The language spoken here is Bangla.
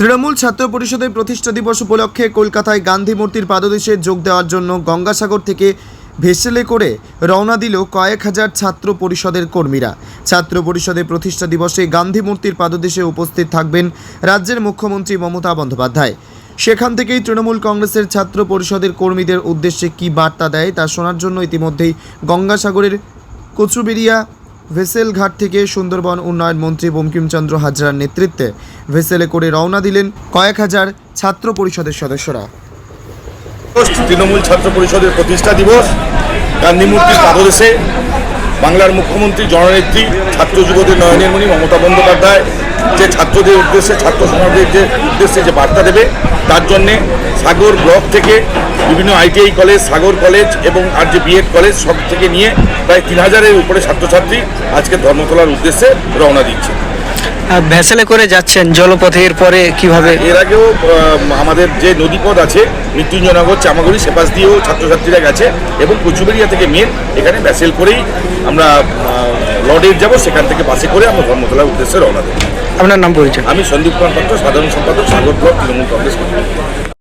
তৃণমূল ছাত্র পরিষদের প্রতিষ্ঠা দিবস উপলক্ষে কলকাতায় গান্ধী মূর্তির পাদদেশে যোগ দেওয়ার জন্য গঙ্গাসাগর থেকে ভেসেলে করে রওনা দিল কয়েক হাজার ছাত্র পরিষদের কর্মীরা। ছাত্র পরিষদের প্রতিষ্ঠা দিবসে গান্ধী মূর্তির পাদদেশে উপস্থিত থাকবেন রাজ্যের মুখ্যমন্ত্রী মমতা বন্দ্যোপাধ্যায়। সেখান থেকেই তৃণমূল কংগ্রেসের ছাত্র পরিষদের কর্মীদের উদ্দেশ্যে কী বার্তা দেয় তা শোনার জন্য ইতিমধ্যেই গঙ্গাসাগরের কচুবেরিয়া ভেসেল ঘাট থেকে সুন্দরবন উন্নয়ন মন্ত্রী বঙ্কিমচন্দ্র হাজরার নেতৃত্বে ভেসেলে করে রওনা দিলেন কয়েক হাজার ছাত্র পরিষদের সদস্যরা। তৃণমূল ছাত্র পরিষদের প্রতিষ্ঠা দিবস, গান্ধী মূর্তির পাদদেশে বাংলার মুখ্যমন্ত্রী, জননেত্রী, ছাত্র যুবদের নয়নেরমণি মমতা বন্দ্যোপাধ্যায় যে ছাত্রদের উদ্দেশ্যে, ছাত্র সমাজের যে উদ্দেশ্যে যে বার্তা দেবে, তার জন্যে সাগর ব্লক থেকে বিভিন্ন আইটিআই কলেজ সাগর কলেজ এবং আর যে বিএড কলেজ সব থেকে নিয়ে প্রায় তিন হাজারের উপরে ছাত্রছাত্রী আজকে ধর্মতলার উদ্দেশ্যে রওনা দিচ্ছে। ভেসেলে করে যাচ্ছেন জলপথের পরে কীভাবে? এর আগেও আমাদের যে নদীপথ আছে মৃত্যুঞ্জয়নগর চামাগুড়ি সেপাশ দিয়েও ছাত্রছাত্রীরা গেছে এবং কচুবেরিয়া থেকে মেন এখানে ব্যাসেল করেই আমরা লডের যাব সেখান থেকে বাসে করে আমরা ধর্মতলার উদ্দেশ্যে রওনা দেব। আপনার নাম পরিচয়? আমি সন্দীপ কুমার পাত্র সাধারণ সম্পাদক সাগর ব্লক তৃণমূল কংগ্রেস